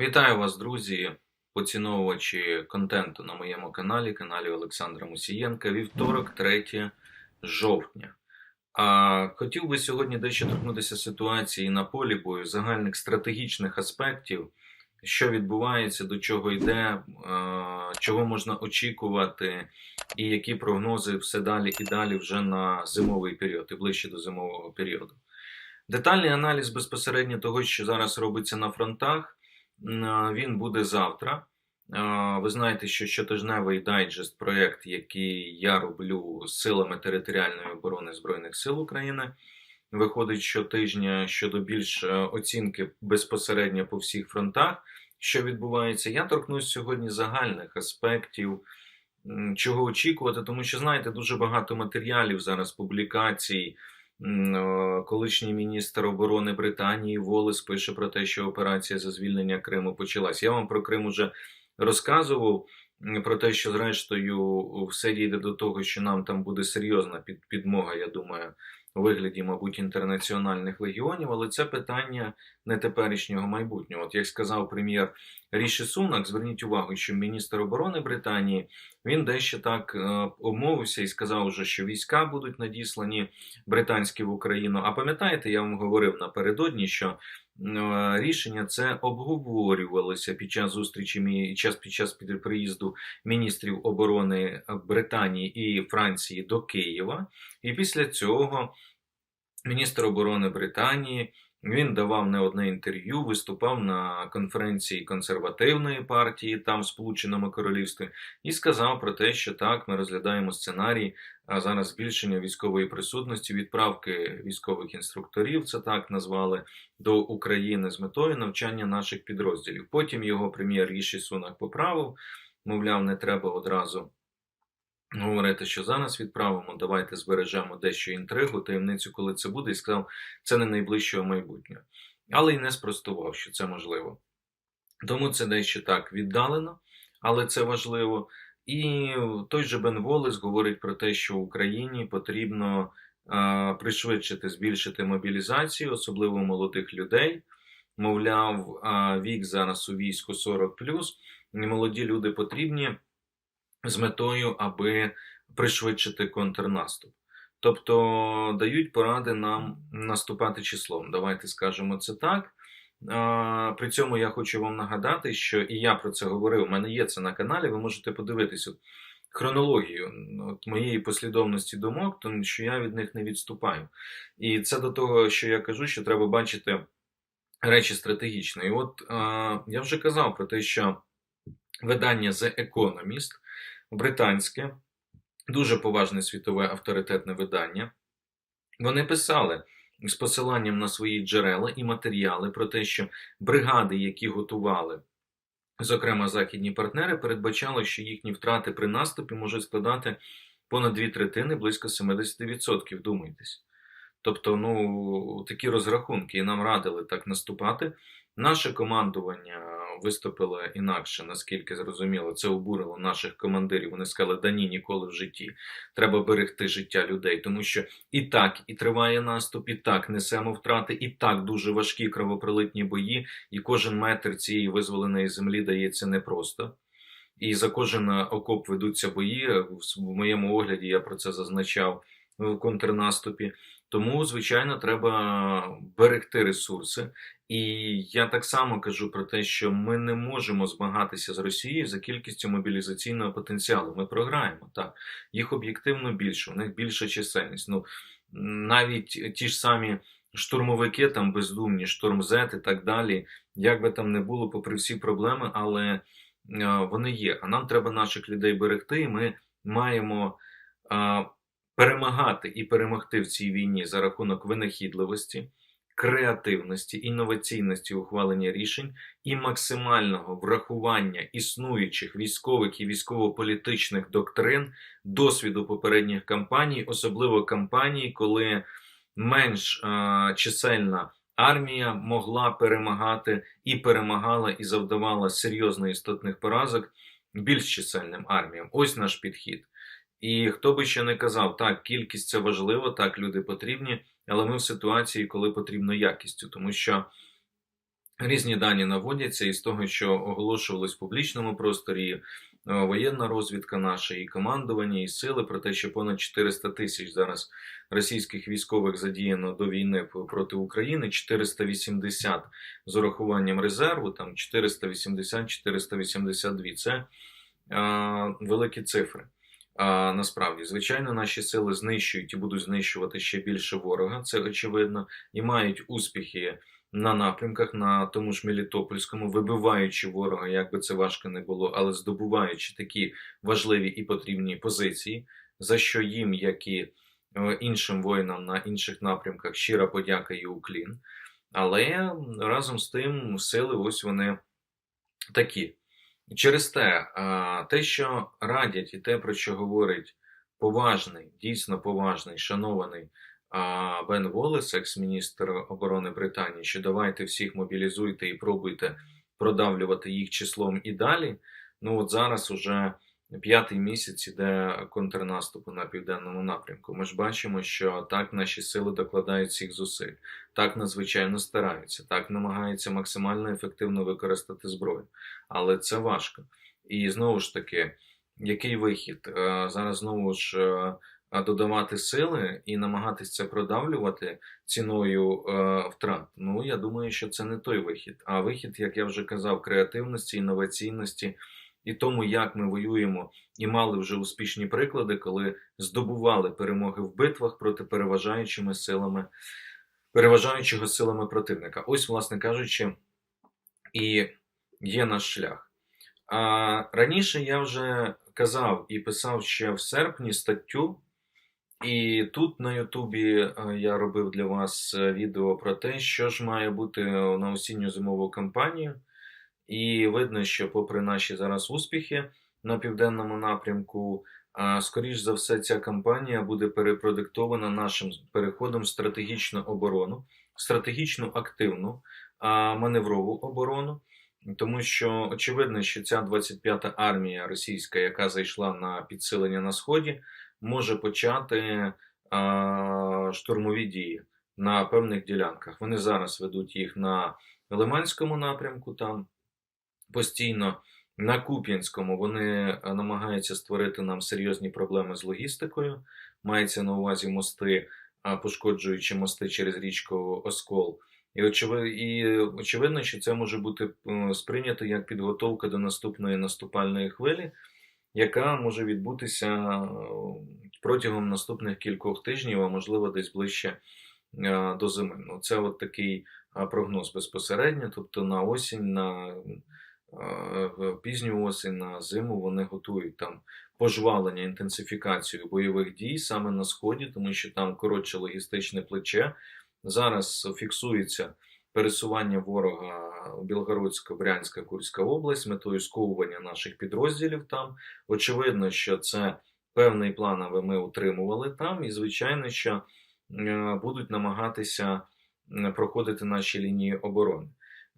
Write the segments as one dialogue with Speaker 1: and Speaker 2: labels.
Speaker 1: Вітаю вас, друзі, поціновувачі контенту на моєму каналі, каналі Олександра Мусієнка. Вівторок, 3 жовтня. А хотів би сьогодні дещо торкнутися ситуації на полі бою, загальних стратегічних аспектів, що відбувається, до чого йде, е, чого можна очікувати, і які прогнози все далі і далі вже на зимовий період і ближче до зимового періоду. Детальний аналіз безпосередньо того, що зараз робиться на фронтах. Він буде завтра. Ви знаєте, що щотижневий дайджест проєкт, який я роблю силами територіальної оборони Збройних сил України, виходить щотижня щодо більш е, оцінки безпосередньо по всіх фронтах, що відбувається. Я торкнусь сьогодні загальних аспектів, чого очікувати, тому що знаєте, дуже багато матеріалів зараз, публікацій. Е, Колишній міністр оборони Британії Волес пише про те, що операція за звільнення Криму почалась. Я вам про Крим уже розказував про те, що зрештою все дійде до того, що нам там буде серйозна підмога, я думаю, у вигляді, мабуть, інтернаціональних легіонів, але це питання не теперішнього майбутнього. От як сказав прем'єр Ріші Сунак, зверніть увагу, що міністр оборони Британії він дещо так е, обмовився і сказав, вже, що війська будуть надіслані британські в Україну. А пам'ятаєте, я вам говорив напередодні, що е, рішення це обговорювалося під час зустрічі час під час приїзду міністрів оборони Британії і Франції до Києва. І після цього міністр оборони Британії він давав не одне інтерв'ю, виступав на конференції консервативної партії там в Сполученому Королівстві і сказав про те, що так, ми розглядаємо сценарій а зараз збільшення військової присутності, відправки військових інструкторів, це так назвали, до України з метою навчання наших підрозділів. Потім його прем'єр Ріші Сунак поправив, мовляв, не треба одразу говорити, що зараз відправимо, давайте збережемо дещо інтригу, таємницю, коли це буде, і сказав, це не найближчого майбутнього. Але й не спростував, що це можливо. Тому це дещо так віддалено, але це важливо. І той же Бен Волес говорить про те, що Україні потрібно е, пришвидшити, збільшити мобілізацію, особливо молодих людей. Мовляв, е, вік зараз у війську 40+, і молоді люди потрібні з метою, аби пришвидшити контрнаступ. Тобто дають поради нам наступати числом. Давайте скажемо це так. При цьому я хочу вам нагадати, що і я про це говорив. У мене є це на каналі. Ви можете подивитися хронологію от, моєї послідовності думок, тому що я від них не відступаю. І це до того, що я кажу, що треба бачити речі стратегічно. І от я вже казав про те, що видання The Economist, британське, дуже поважне світове авторитетне видання. Вони писали з посиланням на свої джерела і матеріали про те, що бригади, які готували, зокрема західні партнери, передбачали, що їхні втрати при наступі можуть складати понад дві третини, близько 70%. Думайтесь. Тобто, ну, такі розрахунки, і нам радили так наступати. Наше командування виступило інакше, наскільки зрозуміло, це обурило наших командирів. Вони сказали, да ні, ніколи в житті. Треба берегти життя людей, тому що і так і триває наступ, і так несемо втрати, і так дуже важкі кровопролитні бої, і кожен метр цієї визволеної землі дається непросто. І за кожен окоп ведуться бої. В моєму огляді я про це зазначав в контрнаступі. Тому, звичайно, треба берегти ресурси. І я так само кажу про те, що ми не можемо змагатися з Росією за кількістю мобілізаційного потенціалу. Ми програємо так. Їх об'єктивно більше, у них більша чисельність. Ну навіть ті ж самі штурмовики, там бездумні, штурм З і так далі. Як би там не було, попри всі проблеми, але е, вони є. А нам треба наших людей берегти, і ми маємо. Е, перемагати і перемогти в цій війні за рахунок винахідливості, креативності, інноваційності ухвалення рішень і максимального врахування існуючих військових і військово-політичних доктрин, досвіду попередніх кампаній, особливо кампаній, коли менш а, чисельна. Армія могла перемагати і перемагала, і завдавала серйозно істотних поразок більш чисельним арміям. Ось наш підхід. І хто би ще не казав, так, кількість це важливо, так, люди потрібні, але ми в ситуації, коли потрібно якістю, тому що Різні дані наводяться із того, що оголошувалось в публічному просторі е, воєнна розвідка наша, і командування, і сили про те, що понад 400 тисяч зараз російських військових задіяно до війни проти України, 480 з урахуванням резерву, там 480-482. Це а, великі цифри. А, насправді, звичайно, наші сили знищують і будуть знищувати ще більше ворога, це очевидно, і мають успіхи на напрямках, на тому ж Мелітопольському, вибиваючи ворога, як би це важко не було, але здобуваючи такі важливі і потрібні позиції, за що їм, як і е, іншим воїнам на інших напрямках, щира подяка і уклін. Але разом з тим сили ось вони такі. Через те, те, що радять, і те, про що говорить поважний, дійсно поважний, шанований Бен Волес, екс-міністр оборони Британії, що давайте всіх мобілізуйте і пробуйте продавлювати їх числом і далі. Ну от зараз уже п'ятий місяць іде контрнаступу на південному напрямку. Ми ж бачимо, що так наші сили докладають всіх зусиль, так надзвичайно стараються, так намагаються максимально ефективно використати зброю. Але це важко. І знову ж таки, який вихід? Е, Зараз знову ж е, додавати сили і намагатися це продавлювати ціною е, втрат. Ну я думаю, що це не той вихід. А вихід, як я вже казав, креативності, інноваційності і тому, як ми воюємо, і мали вже успішні приклади, коли здобували перемоги в битвах проти переважаючими силами, переважаючого силами противника. Ось, власне кажучи, і є наш шлях. А раніше я вже казав і писав ще в серпні статтю, і тут на Ютубі е, я робив для вас е, відео про те, що ж має бути на осінньо-зимову кампанію. І видно, що, попри наші зараз успіхи на південному напрямку, скоріш за все, ця кампанія буде перепродиктована нашим переходом в стратегічну оборону, стратегічну активну маневрову оборону. Тому що очевидно, що ця 25-та армія російська, яка зайшла на підсилення на сході, може почати а, штурмові дії на певних ділянках. Вони зараз ведуть їх на Лиманському напрямку, там постійно на Куп'янському вони е, намагаються створити нам серйозні проблеми з логістикою. Мається на увазі мости, пошкоджуючи мости через річку Оскол. І, очевидно, що це може бути е, сприйнято як підготовка до наступної наступальної хвилі, яка може відбутися е, протягом наступних кількох тижнів, а можливо десь ближче до зими. Ну, це от такий прогноз безпосередньо, тобто на осінь, на пізню осінь, на зиму вони готують там пожвалення, інтенсифікацію бойових дій саме на сході, тому що там коротше логістичне плече. Зараз фіксується пересування ворога Білгородська, Брянська, Курська область метою сковування наших підрозділів там. Очевидно, що це певний план, аби ми утримували там, і звичайно, що е, будуть намагатися проходити наші лінії оборони.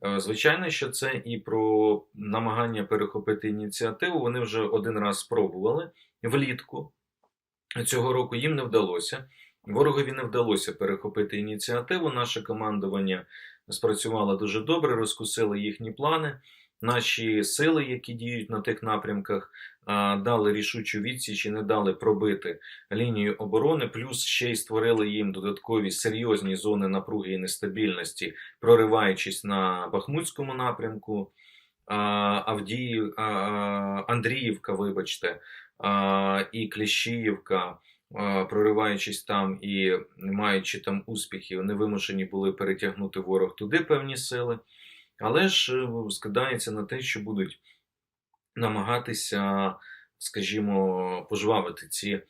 Speaker 1: Е, Звичайно, що це і про намагання перехопити ініціативу. Вони вже один раз спробували влітку цього року. Їм не вдалося. Ворогові не вдалося перехопити ініціативу. Наше командування спрацювало дуже добре, розкусили їхні плани. Наші сили, які діють на тих напрямках, дали рішучу відсіч і не дали пробити лінію оборони, плюс ще й створили їм додаткові серйозні зони напруги і нестабільності, прориваючись на Бахмутському напрямку, Авдіїв, Андріївка, вибачте, і Кліщіївка. Прориваючись там і маючи там успіхи, вони вимушені були перетягнути ворог туди певні сили. Але ж е, скидається на те, що будуть намагатися, скажімо, пожвавити ці е,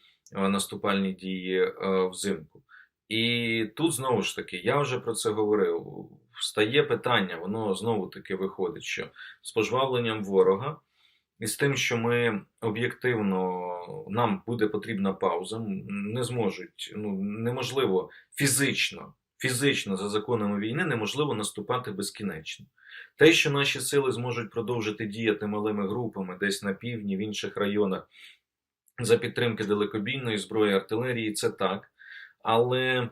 Speaker 1: наступальні дії е, взимку. І тут знову ж таки, я вже про це говорив. Встає питання, воно знову таки виходить, що з пожвавленням ворога і з тим, що ми об'єктивно нам буде потрібна пауза, не зможуть, ну неможливо фізично, фізично за законами війни неможливо наступати безкінечно. Те, що наші сили зможуть продовжити діяти малими групами десь на півдні, в інших районах за підтримки далекобійної зброї артилерії, це так. Але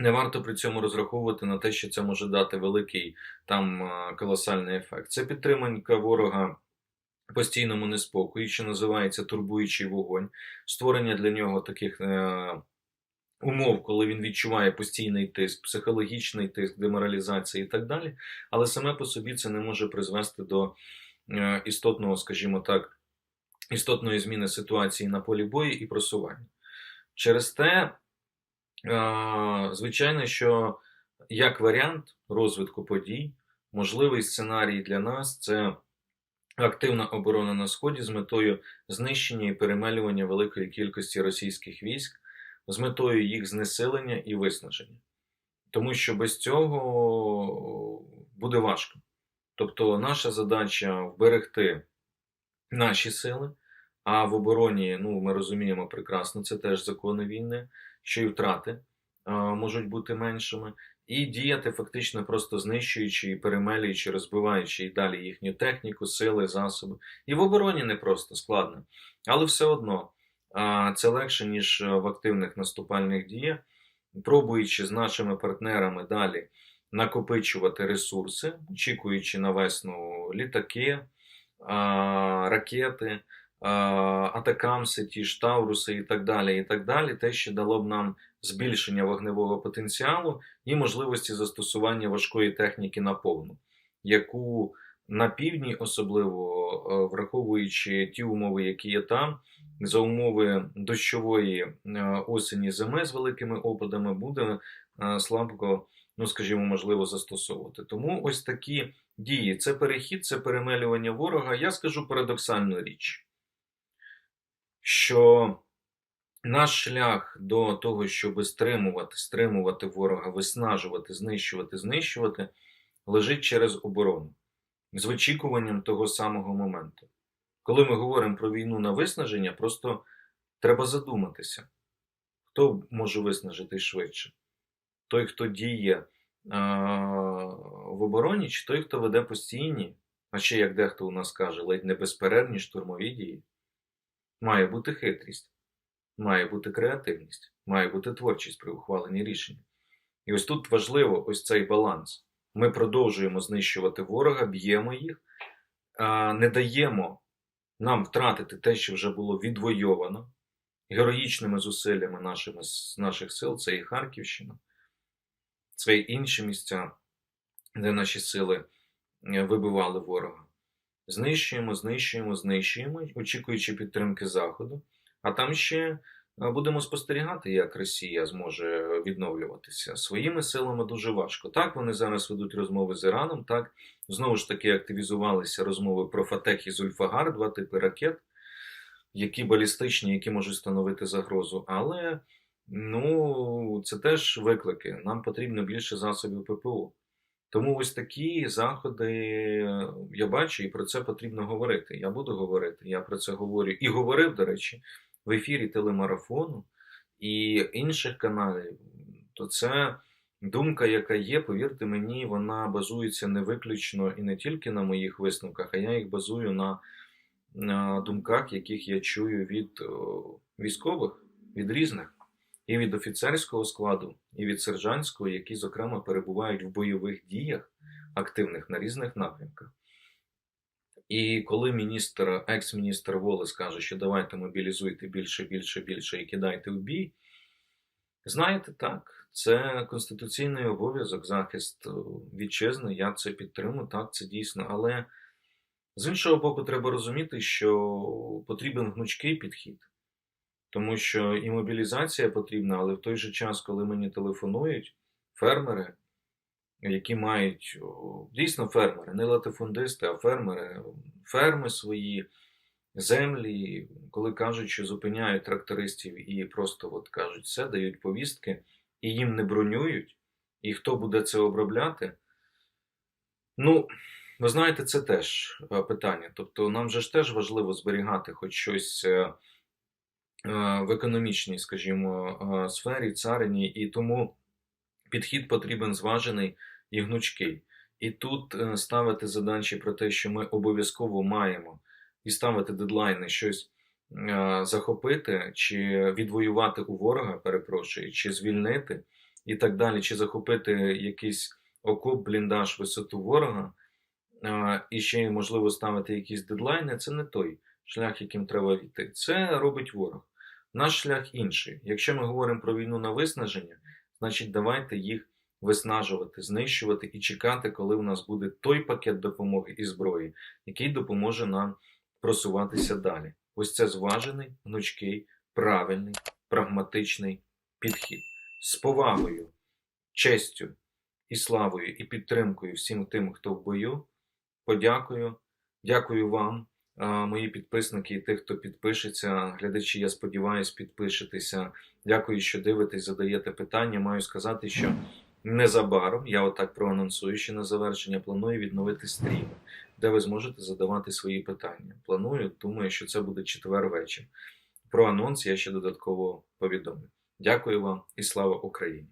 Speaker 1: Не варто при цьому розраховувати на те, що це може дати великий там колосальний ефект. Це підтриманка ворога постійному неспокою, що називається турбуючий вогонь, створення для нього таких е, умов, коли він відчуває постійний тиск, психологічний тиск, деморалізація і так далі. Але саме по собі це не може призвести до е, істотного, скажімо так, істотної зміни ситуації на полі бою і просування. Через те, е, звичайно, що як варіант розвитку подій, можливий сценарій для нас це активна оборона на Сході з метою знищення і перемелювання великої кількості російських військ, з метою їх знесилення і виснаження. Тому що без цього буде важко. Тобто, наша задача вберегти наші сили, а в обороні, ну, ми розуміємо прекрасно, це теж закони війни, що і втрати можуть бути меншими, і діяти фактично просто знищуючи, і перемелюючи, розбиваючи і далі їхню техніку, сили, засоби. І в обороні не просто складно, але все одно це легше, ніж в активних наступальних діях, пробуючи з нашими партнерами далі накопичувати ресурси, очікуючи на весну літаки, ракети. Атакамси, ті ж Тауруси і так далі, і так далі, те, що дало б нам збільшення вогневого потенціалу і можливості застосування важкої техніки на повну, яку на півдні, особливо враховуючи ті умови, які є там, за умови дощової осені зими з великими опадами, буде слабко, ну скажімо, можливо, застосовувати. Тому ось такі дії: це перехід, це перемелювання ворога. Я скажу парадоксальну річ що наш шлях до того, щоб стримувати, стримувати ворога, виснажувати, знищувати, знищувати, лежить через оборону, з очікуванням того самого моменту. Коли ми говоримо про війну на виснаження, просто треба задуматися, хто може виснажити швидше? Той, хто діє в обороні, чи той, хто веде постійні, а ще, як дехто у нас каже, ледь не безперервні штурмові дії. Має бути хитрість, має бути креативність, має бути творчість при ухваленні рішення. І ось тут важливо ось цей баланс. Ми продовжуємо знищувати ворога, б'ємо їх, не даємо нам втратити те, що вже було відвойовано героїчними зусиллями нашими, наших сил, це і Харківщина, це і інші місця, де наші сили е, вибивали ворога. Знищуємо, знищуємо, знищуємо, очікуючи підтримки Заходу. А там ще будемо спостерігати, як Росія зможе відновлюватися. Своїми силами дуже важко. Так, вони зараз ведуть розмови з Іраном. Так, знову ж таки активізувалися розмови про Фатех і Зульфагар, два типи ракет, які балістичні, які можуть становити загрозу. Але ну, це теж виклики. Нам потрібно більше засобів ППО. Тому ось такі заходи я бачу, і про це потрібно говорити. Я буду говорити. Я про це говорю і говорив, до речі, в ефірі телемарафону і інших каналів. То це думка, яка є, повірте мені, вона базується не виключно і не тільки на моїх висновках, а я їх базую на, на думках, яких я чую від військових, від різних і від офіцерського складу, і від сержантського, які, зокрема, перебувають в бойових діях активних на різних напрямках. І коли міністр, екс-міністр Волес каже, що давайте мобілізуйте більше, більше, більше і кидайте в бій, знаєте, так, це конституційний обов'язок, захист вітчизни, я це підтримую, так, це дійсно. Але з іншого боку, треба розуміти, що потрібен гнучкий підхід. Тому що і мобілізація потрібна, але в той же час, коли мені телефонують фермери, які мають дійсно фермери, не латифундисти, а фермери, ферми свої, землі, коли кажуть, що зупиняють трактористів і просто от кажуть все, дають повістки, і їм не бронюють, і хто буде це обробляти. Ну, ви знаєте, це теж е, питання. Тобто, нам же ж теж важливо зберігати хоч щось. Е, Е, в економічній, скажімо, сфері, царині, і тому підхід потрібен зважений і гнучкий. І тут е, ставити задачі про те, що ми обов'язково маємо і ставити дедлайни щось захопити, чи відвоювати у ворога, перепрошую, чи звільнити і так далі, чи захопити якийсь окоп, бліндаж, висоту ворога, і ще й можливо ставити якісь дедлайни, це не той шлях, яким треба йти. Це робить ворог. Наш шлях інший. Якщо ми говоримо про війну на виснаження, значить давайте їх виснажувати, знищувати і чекати, коли у нас буде той пакет допомоги і зброї, який допоможе нам просуватися далі. Ось це зважений, гнучкий, правильний, прагматичний підхід з повагою, честю і славою і підтримкою всім тим, хто в бою. Подякую. Дякую вам, мої підписники і тих, хто підпишеться. Глядачі, я сподіваюся, підпишетеся. Дякую, що дивитесь, задаєте питання. Маю сказати, що незабаром я отак проанонсую, що на завершення планую відновити стріми, де ви зможете задавати свої питання. Планую, думаю, що це буде четвер вечір. Про анонс я ще додатково повідомлю. Дякую вам і слава Україні!